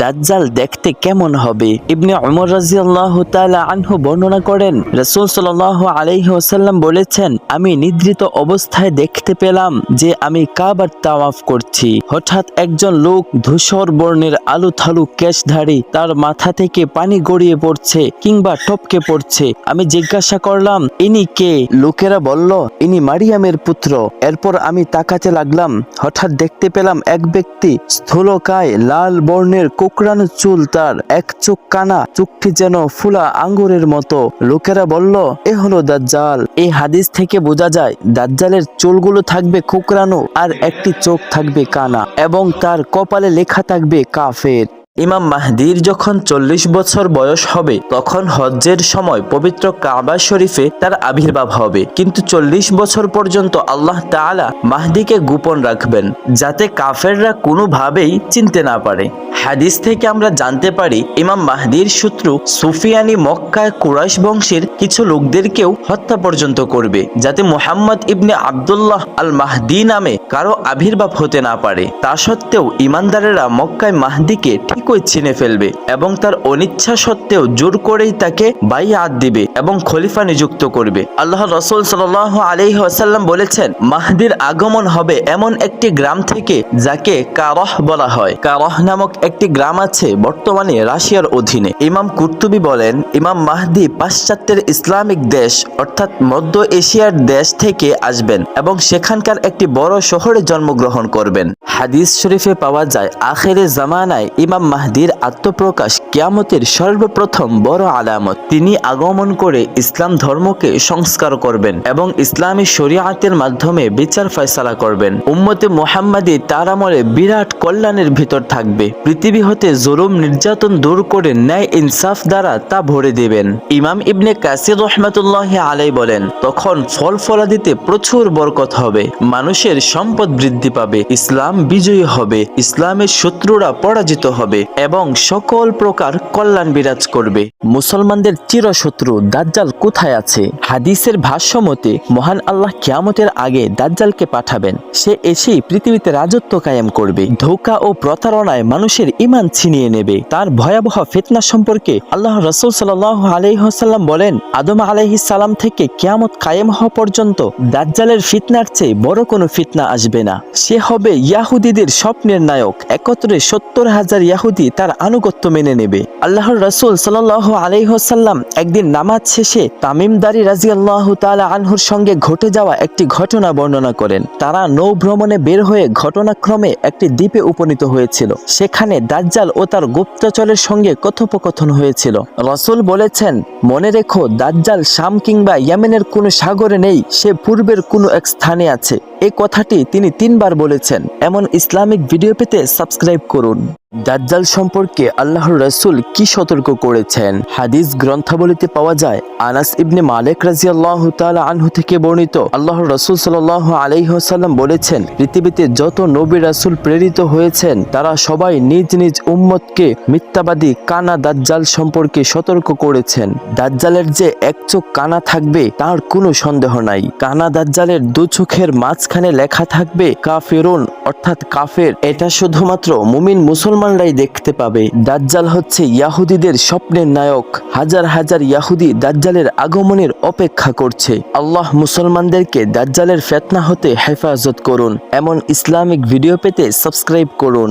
দাজ্জাল দেখতে কেমন হবে? ইবনে উমর রাজিয়াল্লাহ তাআলা আনহু বর্ণনা করেন, রাসূল সাল্লাল্লাহু আলাইহি ওয়াসাল্লাম বলেছেন, আমি নিদ্রিত অবস্থায় দেখতে পেলাম যে আমি কাবার তাওয়াফ করছি। হঠাৎ একজন লোক ধূসর বর্ণের আলু থালু কেশধারী তার মাথা থেকে পানি গড়িয়ে পড়ছে কিংবা টপকে পড়ছে। আমি জিজ্ঞাসা করলাম, ইনি কে? লোকেরা বলল, ইনি মারিয়ামের পুত্র। এরপর আমি তাকাতে লাগলাম, হঠাৎ দেখতে পেলাম এক ব্যক্তি স্থূলকায় লাল বর্ণের কোকড়ানো চুল তার এক চোখ কানা, চোখটি যেন ফুলা আঙ্গুরের মতো। লোকেরা বলল, এ হলো দাজ্জাল। এই হাদিস থেকে বোঝা যায়, দাজ্জালের চুলগুলো থাকবে কোকড়ানো আর একটি চোখ থাকবে কানা এবং তার কপালে লেখা থাকবে কাফের। ইমাম মাহদির যখন চল্লিশ বছর বয়স হবে, তখন হজ্জের সময় পবিত্র কাবা শরীফে তার আবির্ভাব হবে। কিন্তু চল্লিশ বছর পর্যন্ত আল্লাহ তাআলা মাহদিকে গোপন রাখবেন, যাতে কাফেররা কোনোভাবেই চিনতে না পারে। হাদিস থেকে আমরা জানতে পারি, ইমাম মাহদির শত্রু সুফিয়ানি মক্কায় কুরাইশ বংশের কিছু লোকদেরকেও হত্যা পর্যন্ত করবে, যাতে মোহাম্মদ ইবনে আব্দুল্লাহ আল মাহদি নামে কারও আবির্ভাব হতে না পারে। তা সত্ত্বেও ইমানদারেরা মক্কায় মাহদিকে ঠিকই চিনে ফেলবে এবং তার অনিচ্ছা সত্ত্বেও জোর করেই তাকে বাই হাত দিবে এবং খলিফা নিযুক্ত করবে। আল্লাহ রসুল সাল আলাইহি ওয়াসাল্লাম বলেছেন, মাহদির আগমন হবে এমন একটি গ্রাম থেকে যাকে কারহ বলা হয়। কারহ নামক একটি গ্রাম আছে বর্তমানে রাশিয়ার অধীনে। ইমাম কুর্তুবি বলেন, ইমাম মাহদি পাশ্চাত্যের ইসলামিক দেশ, অর্থাৎ মধ্য এশিয়ার দেশ থেকে আসবেন এবং সেখানকার একটি বড় শহরে জন্মগ্রহণ করবেন। হাদিস শরীফে পাওয়া যায়, আখেরে জামানায় ইমাম মাহদির আত্মপ্রকাশ কিয়ামতের সর্বপ্রথম বড় আলামত। তিনি আগমন করে ইসলাম ধর্মকে সংস্কার করবেন এবং ইসলামী শরিয়াতের মাধ্যমে বিচার ফয়সালা করবেন। উম্মতে মোহাম্মদী তার আমলে বিরাট কল্যাণের ভিতর থাকবে। পৃথিবী হতে জরুম নির্যাতন দূর করে ন্যায় ইনসাফ দ্বারা তা ভরে দেবেন। ইমাম ইবনে কাসির রহমতুল্লাহ আলাই বলেন, তখন ফল ফলাদিতে প্রচুর বরকত হবে, মানুষের সম্পদ বৃদ্ধি পাবে, ইসলাম বিজয়ী হবে, ইসলামের শত্রুরা পরাজিত হবে। এবং সকল প্রকার কল্যাণ বিরাজ করবে। মুসলমানদের চিরশত্রু দাজ্জাল কোথায় আছে? হাদিসের ভাষ্য মতে মহান আল্লাহ কিয়ামতের আগে দাজ্জালকে পাঠাবেন। সে এসেই পৃথিবীতে রাজত্ব কায়েম করবে। ধোকা ও প্রতারণায় মানুষের ইমান ছিনিয়ে নেবে। তার ভয়াবহ ফিতনা সম্পর্কে আল্লাহ রসুল সাল আলাইহাল্লাম বলেন, আদম সালাম থেকে কিয়ামত কায়েম হওয়া পর্যন্ত দাজ্জালের ফিতনার চেয়ে বড় কোনো ফিতনা আসবে না। সে হবে ইয়াহুদিদের স্বপ্নের নায়ক। একত্রে সত্তর হাজার ইয়াহুদি তার আনুগত্য মেনে নেবে। আল্লাহর রসুল সাল্লাহ আলাইহসাল্লাম একদিন নামাজ শেষে তামিমদারি রাজি আল্লাহ তালা আনহুর সঙ্গে ঘটে যাওয়া একটি ঘটনা বর্ণনা করেন। তারা নৌ ভ্রমণে বের হয়ে ঘটনাক্রমে একটি দ্বীপে উপনীত হয়েছিল। সেখানে দাজ্জাল ও তার গুপ্তচরের সঙ্গে কথোপকথন হয়েছিল। রসুল বলেছেন, মনে রেখো, দাজ্জাল শাম কিংবা ইয়ামেনের কোনো সাগরে নেই, সে পূর্বের কোনো এক স্থানে আছে। এই কথাটি তিনি তিনবার বলেছেন। এমন ইসলামিক ভিডিও পেতে সাবস্ক্রাইব করুন। দাজ্জাল সম্পর্কে আল্লাহর রসুল কি সতর্ক করেছেন? হাদিস গ্রন্থাবলীতে পাওয়া যায়, আনাস ইবনে মালিক রাজি আল্লাহ আনহু থেকে বর্ণিত, আল্লাহর রসুল সাল আলাইসাল্লাম বলেছেন, পৃথিবীতে যত নবী রাসুল প্রেরিত হয়েছেন, তারা সবাই নিজ নিজ উম্মতকে মিথ্যাবাদী কানা দাজ্জাল সম্পর্কে সতর্ক করেছেন। দাজ্জালের যে এক চোখ কানা থাকবে, তার কোনো সন্দেহ নাই। কানা দাজ্জালের দু চোখের মাঝখানে লেখা থাকবে কাফেরুন, অর্থাৎ কাফের। এটা শুধুমাত্র মুমিন মুসলমানরাই দেখতে পাবে। দাজ্জাল হচ্ছে ইয়াহুদিদের স্বপ্নের নায়ক। হাজার হাজার ইয়াহুদি দাজ্জালের আগমনের অপেক্ষা করছে। আল্লাহ মুসলমানদেরকে দাজ্জালের ফেতনা হতে হেফাজত করুন। এমন ইসলামিক ভিডিও পেতে সাবস্ক্রাইব করুন।